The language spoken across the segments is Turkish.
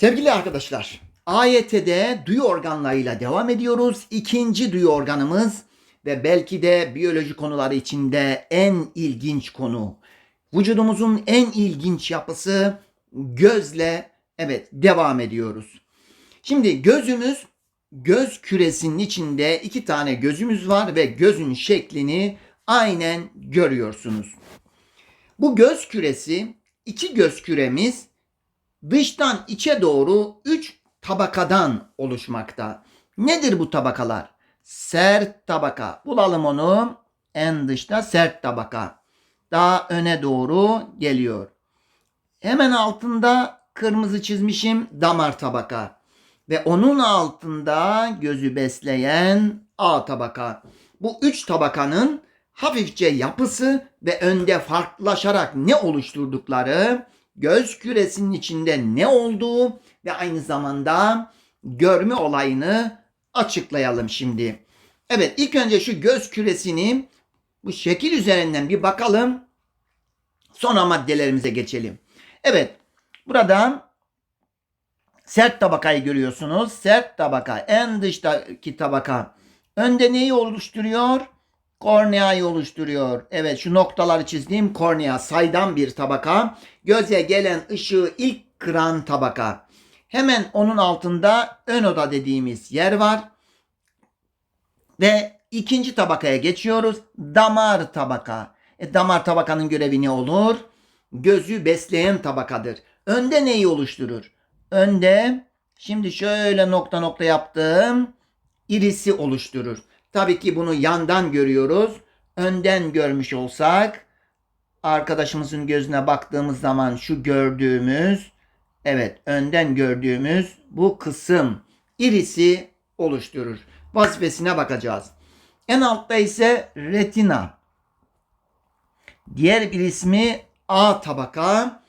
Sevgili arkadaşlar, AYT'de duyu organlarıyla devam ediyoruz. İkinci duyu organımız ve belki de biyoloji konuları içinde en ilginç konu. Vücudumuzun en ilginç yapısı gözle evet devam ediyoruz. Şimdi gözümüz göz küresinin içinde iki tane gözümüz var ve gözün şeklini aynen görüyorsunuz. Bu göz küresi iki göz küremiz dıştan içe doğru üç tabakadan oluşmakta. Nedir bu tabakalar? Sert tabaka. Bulalım onu. En dışta sert tabaka. Daha öne doğru geliyor. Hemen altında kırmızı çizmişim damar tabaka. Ve onun altında gözü besleyen A tabaka. Bu üç tabakanın hafifçe yapısı ve önde farklılaşarak ne oluşturdukları, göz küresinin içinde ne olduğu ve aynı zamanda görme olayını açıklayalım şimdi. Evet ilk önce şu göz küresini bu şekil üzerinden bir bakalım. Sonra maddelerimize geçelim. Evet burada sert tabakayı görüyorsunuz. Sert tabaka en dıştaki tabaka önde neyi oluşturuyor? Korneayı oluşturuyor. Evet şu noktaları çizdiğim kornea saydam bir tabaka. Göze gelen ışığı ilk kıran tabaka. Hemen onun altında ön oda dediğimiz yer var. Ve ikinci tabakaya geçiyoruz. Damar tabaka. E, damar tabakanın görevi ne olur? Gözü besleyen tabakadır. Önde neyi oluşturur? Önde şimdi şöyle nokta nokta yaptım. irisi oluşturur. Tabii ki bunu yandan görüyoruz. Önden görmüş olsak arkadaşımızın gözüne baktığımız zaman şu gördüğümüz evet önden gördüğümüz bu kısım irisi oluşturur. Vazifesine bakacağız. En altta ise retina. Diğer bir ismi A tabaka.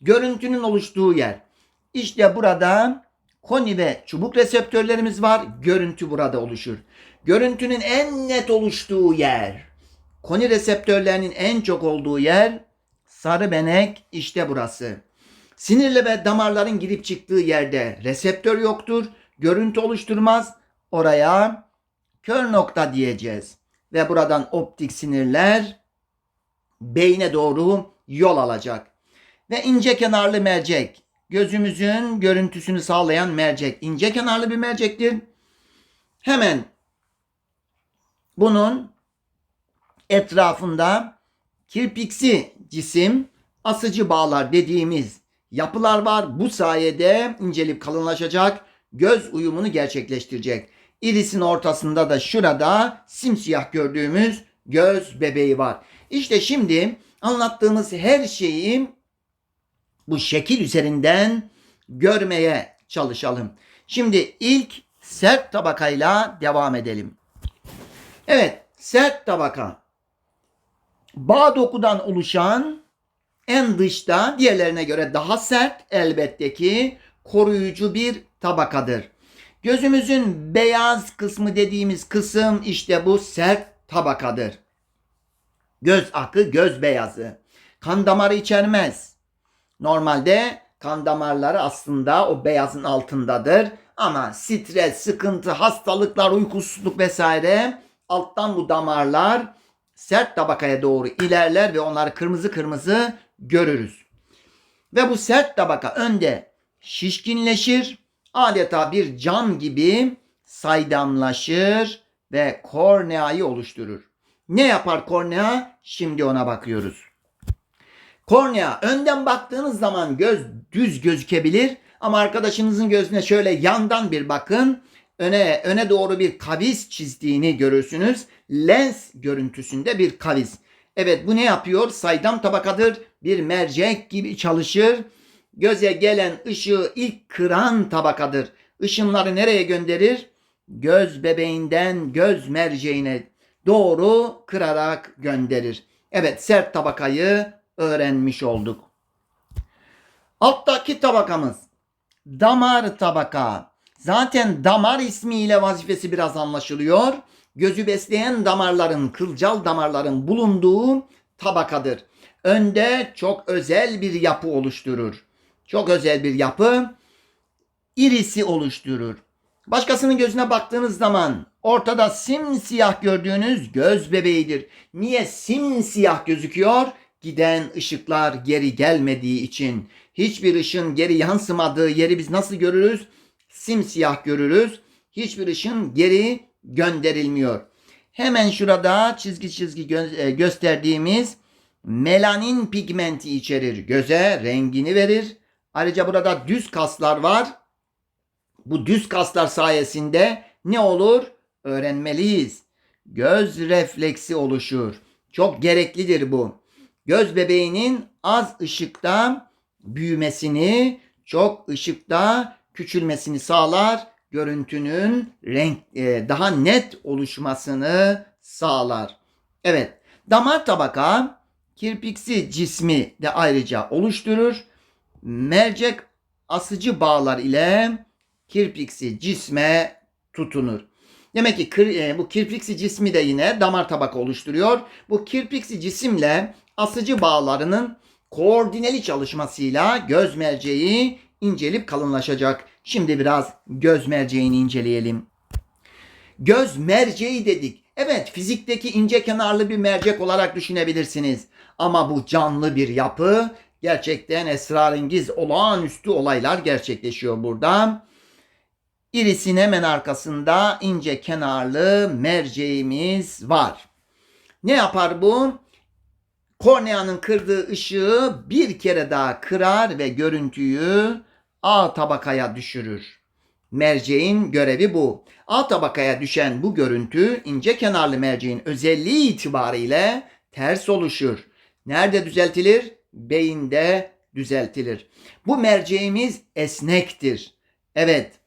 Görüntünün oluştuğu yer. İşte burada koni ve çubuk reseptörlerimiz var. Görüntü burada oluşur. Görüntünün en net oluştuğu yer. Koni reseptörlerinin en çok olduğu yer sarı benek işte burası. Sinirle ve damarların girip çıktığı yerde reseptör yoktur. Görüntü oluşturmaz. Oraya kör nokta diyeceğiz. Ve buradan optik sinirler beyne doğru yol alacak. Ve ince kenarlı mercek. Gözümüzün görüntüsünü sağlayan mercek. ince kenarlı bir mercektir. Hemen bunun etrafında kirpiksi cisim, asıcı bağlar dediğimiz yapılar var. Bu sayede incelip kalınlaşacak, göz uyumunu gerçekleştirecek. İrisin ortasında da şurada simsiyah gördüğümüz göz bebeği var. İşte şimdi anlattığımız her şeyi bu şekil üzerinden görmeye çalışalım. Şimdi ilk sert tabakayla devam edelim. Evet, sert tabaka. Bağ dokudan oluşan en dışta diğerlerine göre daha sert elbette ki koruyucu bir tabakadır. Gözümüzün beyaz kısmı dediğimiz kısım işte bu sert tabakadır. Göz akı, göz beyazı. Kan damarı içermez. Normalde kan damarları aslında o beyazın altındadır. Ama stres, sıkıntı, hastalıklar, uykusuzluk vesaire alttan bu damarlar sert tabakaya doğru ilerler ve onları kırmızı kırmızı görürüz. Ve bu sert tabaka önde şişkinleşir, adeta bir cam gibi saydamlaşır ve korneayı oluşturur. Ne yapar kornea? Şimdi ona bakıyoruz. Kornea önden baktığınız zaman göz düz gözükebilir ama arkadaşınızın gözüne şöyle yandan bir bakın. Öne öne doğru bir kavis çizdiğini görürsünüz. Lens görüntüsünde bir kavis. Evet bu ne yapıyor? Saydam tabakadır. Bir mercek gibi çalışır. Göze gelen ışığı ilk kıran tabakadır. Işınları nereye gönderir? Göz bebeğinden göz merceğine doğru kırarak gönderir. Evet sert tabakayı öğrenmiş olduk. Alttaki tabakamız damar tabaka. Zaten damar ismiyle vazifesi biraz anlaşılıyor. Gözü besleyen damarların, kılcal damarların bulunduğu tabakadır. Önde çok özel bir yapı oluşturur. Çok özel bir yapı. irisi oluşturur. Başkasının gözüne baktığınız zaman ortada simsiyah gördüğünüz göz bebeğidir. Niye simsiyah gözüküyor? Giden ışıklar geri gelmediği için. Hiçbir ışın geri yansımadığı yeri biz nasıl görürüz? Simsiyah görürüz. Hiçbir ışın geri gönderilmiyor. Hemen şurada çizgi çizgi gö- e, gösterdiğimiz melanin pigmenti içerir. Göze rengini verir. Ayrıca burada düz kaslar var. Bu düz kaslar sayesinde ne olur? Öğrenmeliyiz. Göz refleksi oluşur. Çok gereklidir bu. Göz bebeğinin az ışıkta büyümesini, çok ışıkta küçülmesini sağlar. Görüntünün renk e, daha net oluşmasını sağlar. Evet, damar tabaka kirpiksi cismi de ayrıca oluşturur. Mercek asıcı bağlar ile kirpiksi cisme tutunur. Demek ki e, bu kirpiksi cismi de yine damar tabaka oluşturuyor. Bu kirpiksi cisimle asıcı bağlarının koordineli çalışmasıyla göz merceği incelip kalınlaşacak. Şimdi biraz göz merceğini inceleyelim. Göz merceği dedik. Evet fizikteki ince kenarlı bir mercek olarak düşünebilirsiniz. Ama bu canlı bir yapı. Gerçekten esrarengiz olağanüstü olaylar gerçekleşiyor burada. İrisin hemen arkasında ince kenarlı merceğimiz var. Ne yapar bu? Korneanın kırdığı ışığı bir kere daha kırar ve görüntüyü A tabakaya düşürür. Merceğin görevi bu. A tabakaya düşen bu görüntü ince kenarlı merceğin özelliği itibariyle ters oluşur. Nerede düzeltilir? Beyinde düzeltilir. Bu merceğimiz esnektir. Evet.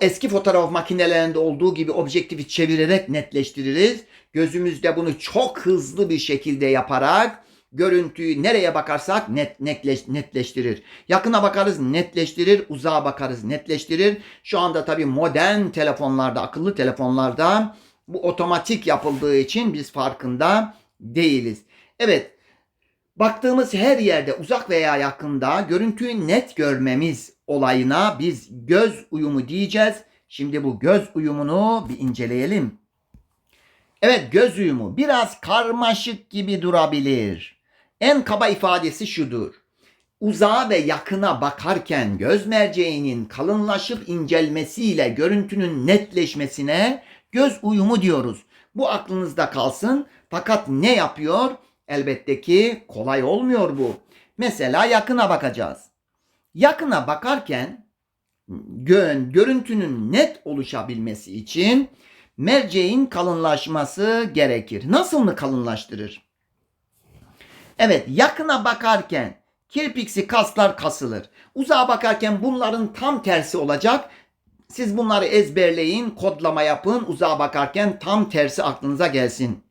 Eski fotoğraf makinelerinde olduğu gibi objektifi çevirerek netleştiririz. Gözümüzde bunu çok hızlı bir şekilde yaparak görüntüyü nereye bakarsak net, netleş, netleştirir. Yakına bakarız netleştirir, uzağa bakarız netleştirir. Şu anda tabii modern telefonlarda, akıllı telefonlarda bu otomatik yapıldığı için biz farkında değiliz. Evet, baktığımız her yerde uzak veya yakında görüntüyü net görmemiz olayına biz göz uyumu diyeceğiz. Şimdi bu göz uyumunu bir inceleyelim. Evet göz uyumu biraz karmaşık gibi durabilir. En kaba ifadesi şudur. Uzağa ve yakına bakarken göz merceğinin kalınlaşıp incelmesiyle görüntünün netleşmesine göz uyumu diyoruz. Bu aklınızda kalsın. Fakat ne yapıyor? Elbette ki kolay olmuyor bu. Mesela yakına bakacağız. Yakına bakarken gö- görüntünün net oluşabilmesi için merceğin kalınlaşması gerekir. Nasıl mı kalınlaştırır? Evet, yakına bakarken kirpiksi kaslar kasılır. Uzağa bakarken bunların tam tersi olacak. Siz bunları ezberleyin, kodlama yapın. Uzağa bakarken tam tersi aklınıza gelsin.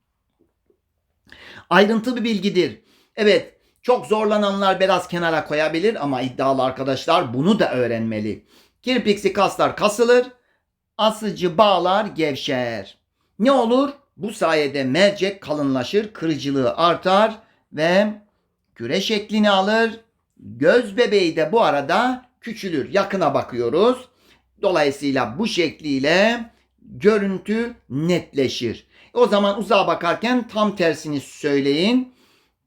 Ayrıntı bir bilgidir. Evet, çok zorlananlar biraz kenara koyabilir ama iddialı arkadaşlar bunu da öğrenmeli. Kirpiksi kaslar kasılır, asıcı bağlar gevşer. Ne olur? Bu sayede mercek kalınlaşır, kırıcılığı artar ve küre şeklini alır. Göz bebeği de bu arada küçülür. Yakına bakıyoruz. Dolayısıyla bu şekliyle görüntü netleşir. O zaman uzağa bakarken tam tersini söyleyin.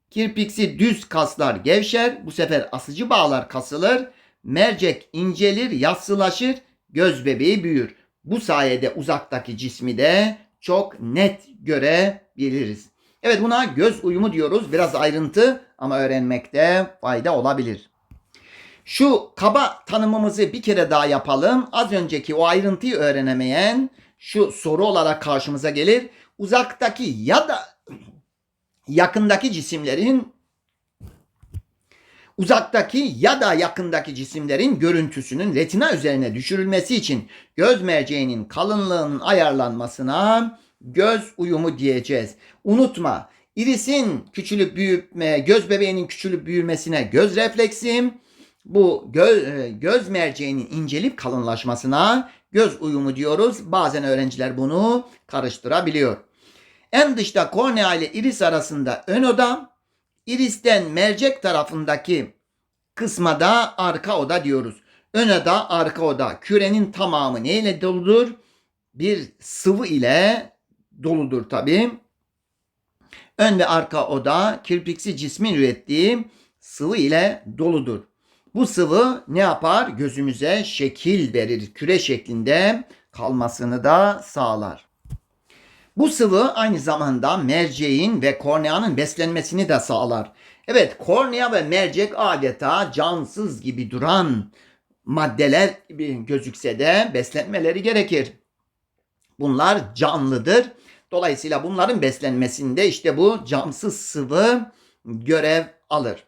Kirpiksi düz kaslar gevşer. Bu sefer asıcı bağlar kasılır. Mercek incelir, yassılaşır. Göz bebeği büyür. Bu sayede uzaktaki cismi de çok net görebiliriz. Evet buna göz uyumu diyoruz. Biraz ayrıntı ama öğrenmekte fayda olabilir. Şu kaba tanımımızı bir kere daha yapalım. Az önceki o ayrıntıyı öğrenemeyen şu soru olarak karşımıza gelir. Uzaktaki ya da yakındaki cisimlerin uzaktaki ya da yakındaki cisimlerin görüntüsünün retina üzerine düşürülmesi için göz merceğinin kalınlığının ayarlanmasına göz uyumu diyeceğiz. Unutma, irisin küçülüp büyüme, göz bebeğinin küçülüp büyümesine göz refleksi, bu göz, göz merceğinin incelip kalınlaşmasına göz uyumu diyoruz. Bazen öğrenciler bunu karıştırabiliyor. En dışta kornea ile iris arasında ön oda, iristen mercek tarafındaki kısma da arka oda diyoruz. Ön oda, arka oda. Kürenin tamamı neyle doludur? Bir sıvı ile doludur tabi. Ön ve arka oda kirpiksi cismin ürettiği sıvı ile doludur. Bu sıvı ne yapar? Gözümüze şekil verir. Küre şeklinde kalmasını da sağlar. Bu sıvı aynı zamanda merceğin ve korneanın beslenmesini de sağlar. Evet kornea ve mercek adeta cansız gibi duran maddeler gibi gözükse de beslenmeleri gerekir. Bunlar canlıdır. Dolayısıyla bunların beslenmesinde işte bu camsız sıvı görev alır.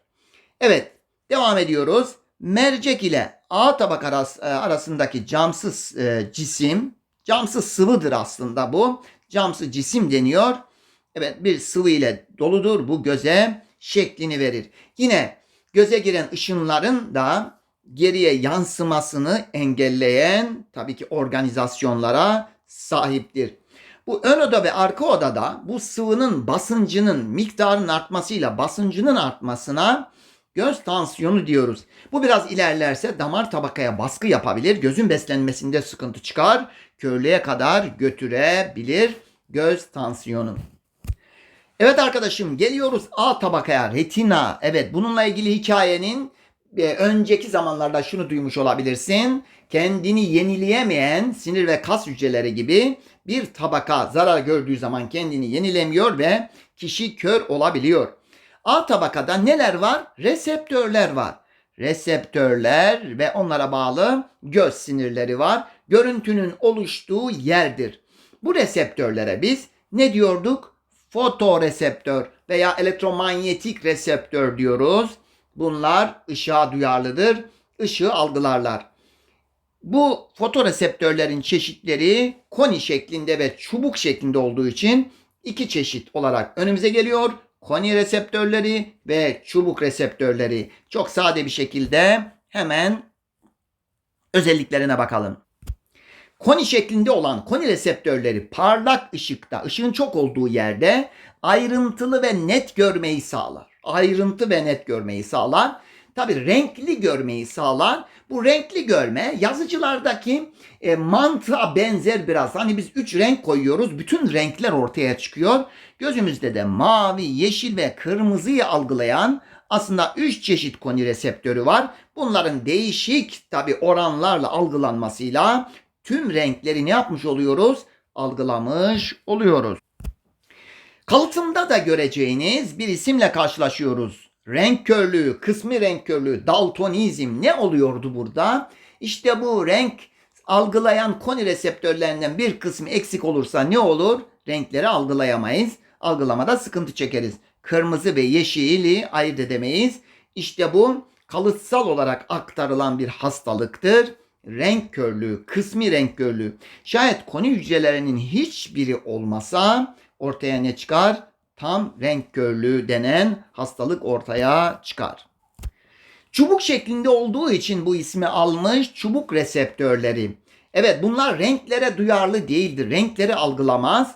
Evet devam ediyoruz. Mercek ile A tabak arası, arasındaki camsız e, cisim, camsız sıvıdır aslında bu. Camsız cisim deniyor. Evet bir sıvı ile doludur. Bu göze şeklini verir. Yine göze giren ışınların da geriye yansımasını engelleyen tabii ki organizasyonlara sahiptir. Bu ön oda ve arka odada bu sıvının basıncının miktarının artmasıyla basıncının artmasına göz tansiyonu diyoruz. Bu biraz ilerlerse damar tabakaya baskı yapabilir. Gözün beslenmesinde sıkıntı çıkar. Körlüğe kadar götürebilir göz tansiyonu. Evet arkadaşım geliyoruz A tabakaya retina. Evet bununla ilgili hikayenin e, önceki zamanlarda şunu duymuş olabilirsin. Kendini yenileyemeyen sinir ve kas hücreleri gibi bir tabaka zarar gördüğü zaman kendini yenilemiyor ve kişi kör olabiliyor. A tabakada neler var? Reseptörler var. Reseptörler ve onlara bağlı göz sinirleri var. Görüntünün oluştuğu yerdir. Bu reseptörlere biz ne diyorduk? Fotoreseptör veya elektromanyetik reseptör diyoruz. Bunlar ışığa duyarlıdır. Işığı algılarlar. Bu fotoreseptörlerin çeşitleri koni şeklinde ve çubuk şeklinde olduğu için iki çeşit olarak önümüze geliyor. Koni reseptörleri ve çubuk reseptörleri. Çok sade bir şekilde hemen özelliklerine bakalım. Koni şeklinde olan koni reseptörleri parlak ışıkta, ışığın çok olduğu yerde ayrıntılı ve net görmeyi sağlar. Ayrıntı ve net görmeyi sağlar. Tabi renkli görmeyi sağlar. Bu renkli görme yazıcılardaki e, mantığa benzer biraz. Hani biz üç renk koyuyoruz. Bütün renkler ortaya çıkıyor. Gözümüzde de mavi, yeşil ve kırmızıyı algılayan aslında üç çeşit koni reseptörü var. Bunların değişik tabi oranlarla algılanmasıyla tüm renkleri ne yapmış oluyoruz? Algılamış oluyoruz. Kalıtımda da göreceğiniz bir isimle karşılaşıyoruz. Renk körlüğü, kısmi renk körlüğü, daltonizm ne oluyordu burada? İşte bu renk algılayan koni reseptörlerinden bir kısmı eksik olursa ne olur? Renkleri algılayamayız. Algılamada sıkıntı çekeriz. Kırmızı ve yeşili ayırt edemeyiz. İşte bu kalıtsal olarak aktarılan bir hastalıktır. Renk körlüğü, kısmi renk körlüğü. Şayet koni hücrelerinin hiçbiri olmasa ortaya ne çıkar? Tam renk körlüğü denen hastalık ortaya çıkar. Çubuk şeklinde olduğu için bu ismi almış çubuk reseptörleri. Evet bunlar renklere duyarlı değildir. Renkleri algılamaz.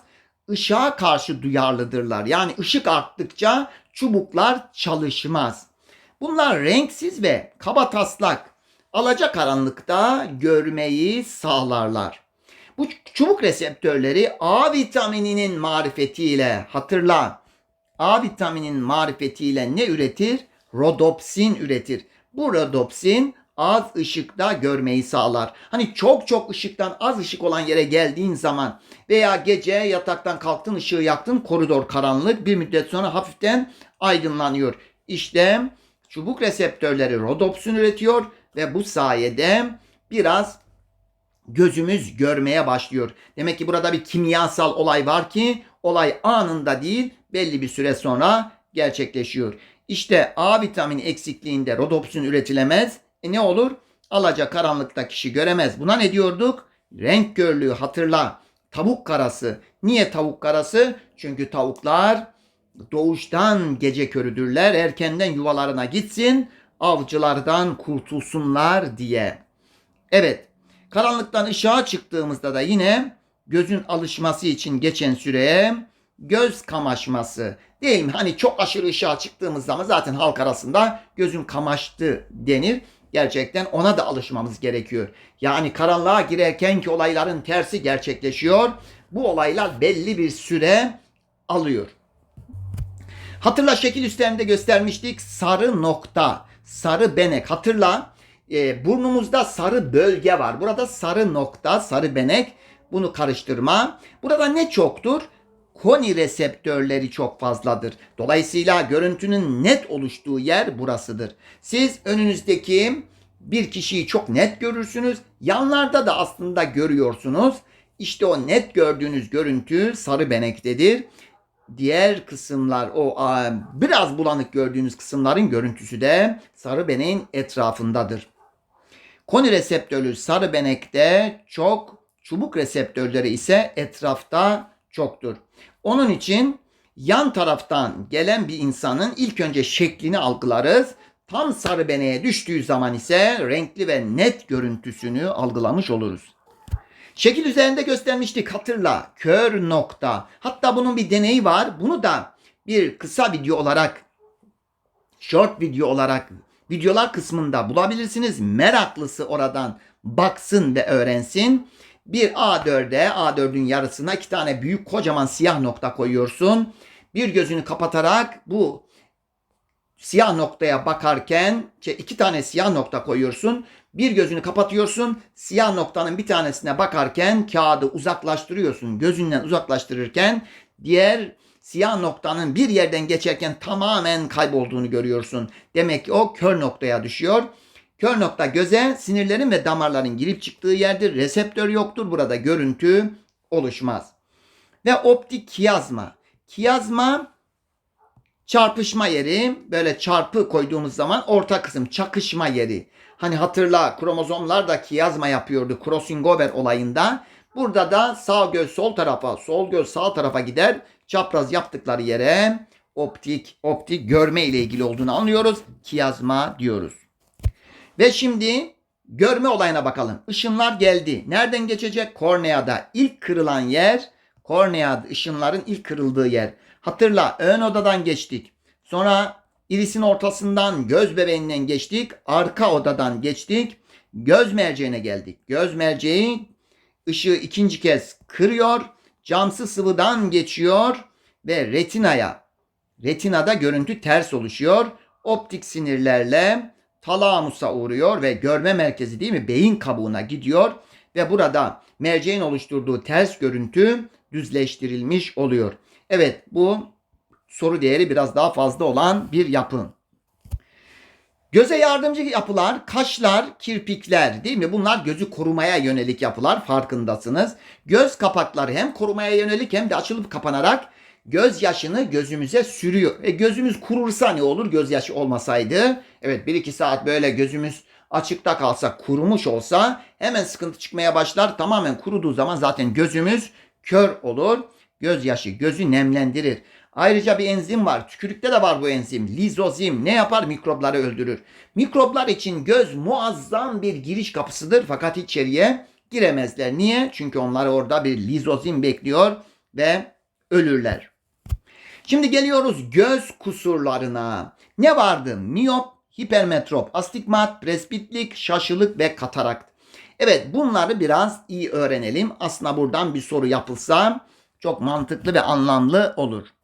Işığa karşı duyarlıdırlar. Yani ışık arttıkça çubuklar çalışmaz. Bunlar renksiz ve kaba taslak alacakaranlıkta görmeyi sağlarlar. Bu çubuk reseptörleri A vitamininin marifetiyle hatırla. A vitaminin marifetiyle ne üretir? Rodopsin üretir. Bu rodopsin az ışıkta görmeyi sağlar. Hani çok çok ışıktan az ışık olan yere geldiğin zaman veya gece yataktan kalktın ışığı yaktın koridor karanlık bir müddet sonra hafiften aydınlanıyor. İşte çubuk reseptörleri rodopsin üretiyor ve bu sayede biraz gözümüz görmeye başlıyor. Demek ki burada bir kimyasal olay var ki olay anında değil belli bir süre sonra gerçekleşiyor. İşte A vitamini eksikliğinde rodopsin üretilemez. E ne olur? Alaca karanlıkta kişi göremez. Buna ne diyorduk? Renk körlüğü hatırla. Tavuk karası. Niye tavuk karası? Çünkü tavuklar doğuştan gece körüdürler. Erkenden yuvalarına gitsin. Avcılardan kurtulsunlar diye. Evet. Karanlıktan ışığa çıktığımızda da yine gözün alışması için geçen süreye göz kamaşması değil mi? Hani çok aşırı ışığa çıktığımız zaman zaten halk arasında gözün kamaştı denir. gerçekten ona da alışmamız gerekiyor. Yani karanlığa girerken ki olayların tersi gerçekleşiyor. Bu olaylar belli bir süre alıyor. Hatırla şekil üstlerinde göstermiştik. Sarı nokta, sarı benek. Hatırla e, burnumuzda sarı bölge var. Burada sarı nokta, sarı benek. Bunu karıştırma. Burada ne çoktur? Koni reseptörleri çok fazladır. Dolayısıyla görüntünün net oluştuğu yer burasıdır. Siz önünüzdeki bir kişiyi çok net görürsünüz. Yanlarda da aslında görüyorsunuz. İşte o net gördüğünüz görüntü sarı benektedir. Diğer kısımlar o biraz bulanık gördüğünüz kısımların görüntüsü de sarı beneğin etrafındadır. Koni reseptörü sarı benekte çok, çubuk reseptörleri ise etrafta çoktur. Onun için yan taraftan gelen bir insanın ilk önce şeklini algılarız. Tam sarı beneğe düştüğü zaman ise renkli ve net görüntüsünü algılamış oluruz. Şekil üzerinde göstermiştik hatırla. Kör nokta. Hatta bunun bir deneyi var. Bunu da bir kısa video olarak short video olarak videolar kısmında bulabilirsiniz. Meraklısı oradan baksın ve öğrensin. Bir A4'e A4'ün yarısına iki tane büyük kocaman siyah nokta koyuyorsun. Bir gözünü kapatarak bu siyah noktaya bakarken iki tane siyah nokta koyuyorsun. Bir gözünü kapatıyorsun. Siyah noktanın bir tanesine bakarken kağıdı uzaklaştırıyorsun. Gözünden uzaklaştırırken diğer siyah noktanın bir yerden geçerken tamamen kaybolduğunu görüyorsun. Demek ki o kör noktaya düşüyor. Kör nokta göze, sinirlerin ve damarların girip çıktığı yerdir. Reseptör yoktur. Burada görüntü oluşmaz. Ve optik kiyazma. Kiyazma çarpışma yeri. Böyle çarpı koyduğumuz zaman orta kısım çakışma yeri. Hani hatırla kromozomlar da kiyazma yapıyordu crossing over olayında. Burada da sağ göz sol tarafa, sol göz sağ tarafa gider. Çapraz yaptıkları yere optik, optik görme ile ilgili olduğunu anlıyoruz. Kiyazma diyoruz. Ve şimdi görme olayına bakalım. Işınlar geldi. Nereden geçecek? Korneada. İlk kırılan yer kornea ışınların ilk kırıldığı yer. Hatırla ön odadan geçtik. Sonra irisin ortasından göz bebeğinden geçtik. Arka odadan geçtik. Göz merceğine geldik. Göz merceği ışığı ikinci kez kırıyor. Camsı sıvıdan geçiyor ve retinaya. Retinada görüntü ters oluşuyor. Optik sinirlerle talamusa uğruyor ve görme merkezi değil mi beyin kabuğuna gidiyor ve burada merceğin oluşturduğu ters görüntü düzleştirilmiş oluyor. Evet bu soru değeri biraz daha fazla olan bir yapı. Göze yardımcı yapılar, kaşlar, kirpikler değil mi? Bunlar gözü korumaya yönelik yapılar farkındasınız. Göz kapakları hem korumaya yönelik hem de açılıp kapanarak gözyaşını gözümüze sürüyor. E gözümüz kurursa ne olur gözyaşı olmasaydı? Evet 1-2 saat böyle gözümüz açıkta kalsa kurumuş olsa hemen sıkıntı çıkmaya başlar. Tamamen kuruduğu zaman zaten gözümüz kör olur. Gözyaşı gözü nemlendirir. Ayrıca bir enzim var. Tükürükte de var bu enzim. Lizozim. Ne yapar? Mikropları öldürür. Mikroplar için göz muazzam bir giriş kapısıdır fakat içeriye giremezler. Niye? Çünkü onlar orada bir lizozim bekliyor ve ölürler. Şimdi geliyoruz göz kusurlarına. Ne vardı? Miyop, hipermetrop, astigmat, presbitlik, şaşılık ve katarakt. Evet bunları biraz iyi öğrenelim. Aslında buradan bir soru yapılsa çok mantıklı ve anlamlı olur.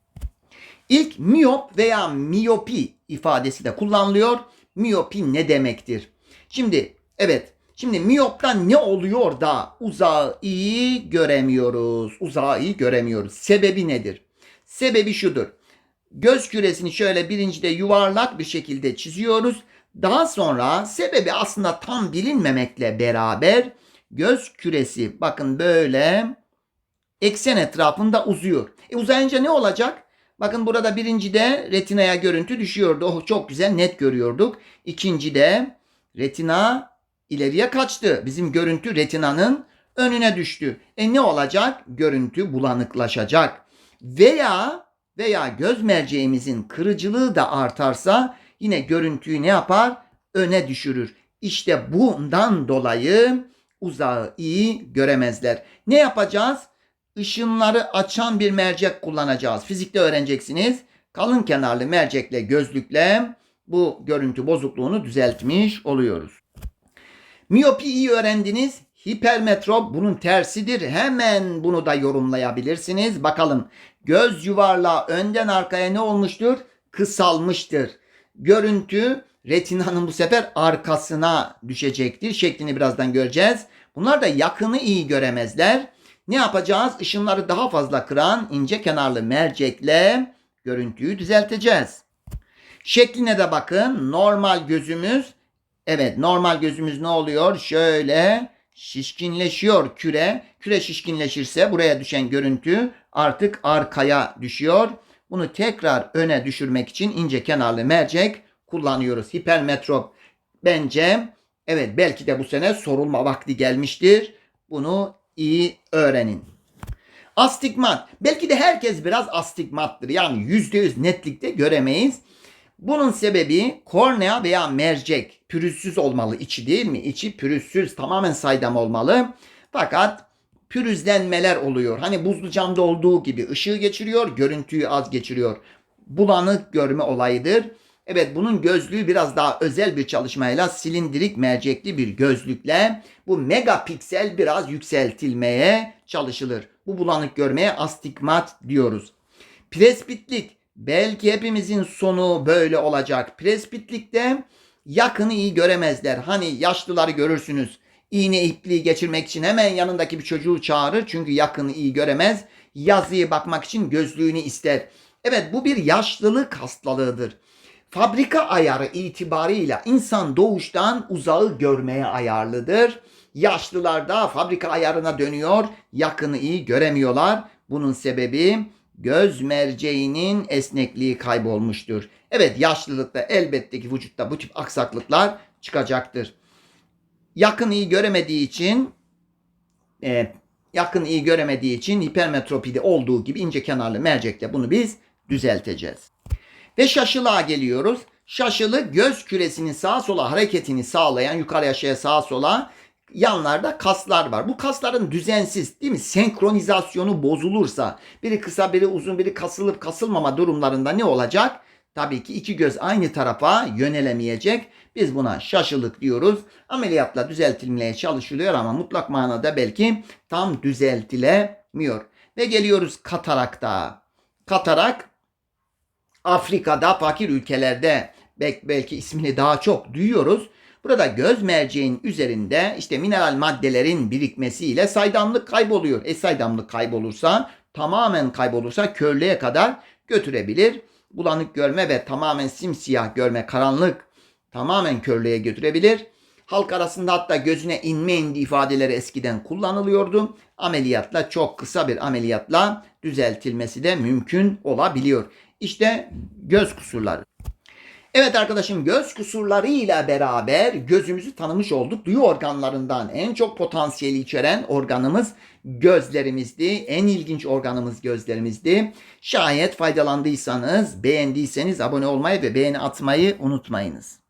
İlk miyop veya miyopi ifadesi de kullanılıyor. Miyopi ne demektir? Şimdi evet Şimdi miyoptan ne oluyor da uzağı iyi göremiyoruz? Uzağı iyi göremiyoruz. Sebebi nedir? Sebebi şudur. Göz küresini şöyle birincide yuvarlak bir şekilde çiziyoruz. Daha sonra sebebi aslında tam bilinmemekle beraber göz küresi bakın böyle eksen etrafında uzuyor. E uzayınca ne olacak? Bakın burada birincide retinaya görüntü düşüyordu. Oh çok güzel net görüyorduk. İkincide retina ileriye kaçtı. Bizim görüntü retinanın önüne düştü. E ne olacak? Görüntü bulanıklaşacak. Veya veya göz merceğimizin kırıcılığı da artarsa yine görüntüyü ne yapar? Öne düşürür. İşte bundan dolayı uzağı iyi göremezler. Ne yapacağız? Işınları açan bir mercek kullanacağız. Fizikte öğreneceksiniz. Kalın kenarlı mercekle, gözlükle bu görüntü bozukluğunu düzeltmiş oluyoruz. Miyopi iyi öğrendiniz. Hipermetrop bunun tersidir. Hemen bunu da yorumlayabilirsiniz. Bakalım göz yuvarlağı önden arkaya ne olmuştur? Kısalmıştır. Görüntü retinanın bu sefer arkasına düşecektir. Şeklini birazdan göreceğiz. Bunlar da yakını iyi göremezler. Ne yapacağız? Işınları daha fazla kıran ince kenarlı mercekle görüntüyü düzelteceğiz. Şekline de bakın. Normal gözümüz Evet normal gözümüz ne oluyor? Şöyle şişkinleşiyor küre. Küre şişkinleşirse buraya düşen görüntü artık arkaya düşüyor. Bunu tekrar öne düşürmek için ince kenarlı mercek kullanıyoruz. Hipermetrop bence evet belki de bu sene sorulma vakti gelmiştir. Bunu iyi öğrenin. Astigmat. Belki de herkes biraz astigmattır. Yani %100 netlikte göremeyiz. Bunun sebebi kornea veya mercek pürüzsüz olmalı içi değil mi? İçi pürüzsüz tamamen saydam olmalı. Fakat pürüzlenmeler oluyor. Hani buzlu camda olduğu gibi ışığı geçiriyor, görüntüyü az geçiriyor. Bulanık görme olayıdır. Evet bunun gözlüğü biraz daha özel bir çalışmayla silindirik mercekli bir gözlükle bu megapiksel biraz yükseltilmeye çalışılır. Bu bulanık görmeye astigmat diyoruz. Presbitlik belki hepimizin sonu böyle olacak. Presbitlikte yakını iyi göremezler. Hani yaşlıları görürsünüz. İğne ipliği geçirmek için hemen yanındaki bir çocuğu çağırır. Çünkü yakını iyi göremez. Yazıyı bakmak için gözlüğünü ister. Evet bu bir yaşlılık hastalığıdır. Fabrika ayarı itibarıyla insan doğuştan uzağı görmeye ayarlıdır. Yaşlılar da fabrika ayarına dönüyor. Yakını iyi göremiyorlar. Bunun sebebi göz merceğinin esnekliği kaybolmuştur. Evet yaşlılıkta elbette ki vücutta bu tip aksaklıklar çıkacaktır. Yakın iyi göremediği için e, yakın iyi göremediği için hipermetropide olduğu gibi ince kenarlı mercekle bunu biz düzelteceğiz. Ve şaşılığa geliyoruz. Şaşılı göz küresinin sağa sola hareketini sağlayan yukarı aşağıya sağa sola yanlarda kaslar var. Bu kasların düzensiz değil mi? Senkronizasyonu bozulursa biri kısa biri uzun biri kasılıp kasılmama durumlarında ne olacak? Tabii ki iki göz aynı tarafa yönelemeyecek. Biz buna şaşılık diyoruz. Ameliyatla düzeltilmeye çalışılıyor ama mutlak manada belki tam düzeltilemiyor. Ve geliyoruz katarakta. Katarak Afrika'da fakir ülkelerde belki ismini daha çok duyuyoruz. Burada göz merceğin üzerinde işte mineral maddelerin birikmesiyle saydamlık kayboluyor. E saydamlık kaybolursa tamamen kaybolursa körlüğe kadar götürebilir. Bulanık görme ve tamamen simsiyah görme, karanlık tamamen körlüğe götürebilir. Halk arasında hatta gözüne inme ifadeleri eskiden kullanılıyordu. Ameliyatla çok kısa bir ameliyatla düzeltilmesi de mümkün olabiliyor. İşte göz kusurları. Evet arkadaşım göz kusurlarıyla beraber gözümüzü tanımış olduk. Duyu organlarından en çok potansiyeli içeren organımız gözlerimizdi. En ilginç organımız gözlerimizdi. Şayet faydalandıysanız, beğendiyseniz abone olmayı ve beğeni atmayı unutmayınız.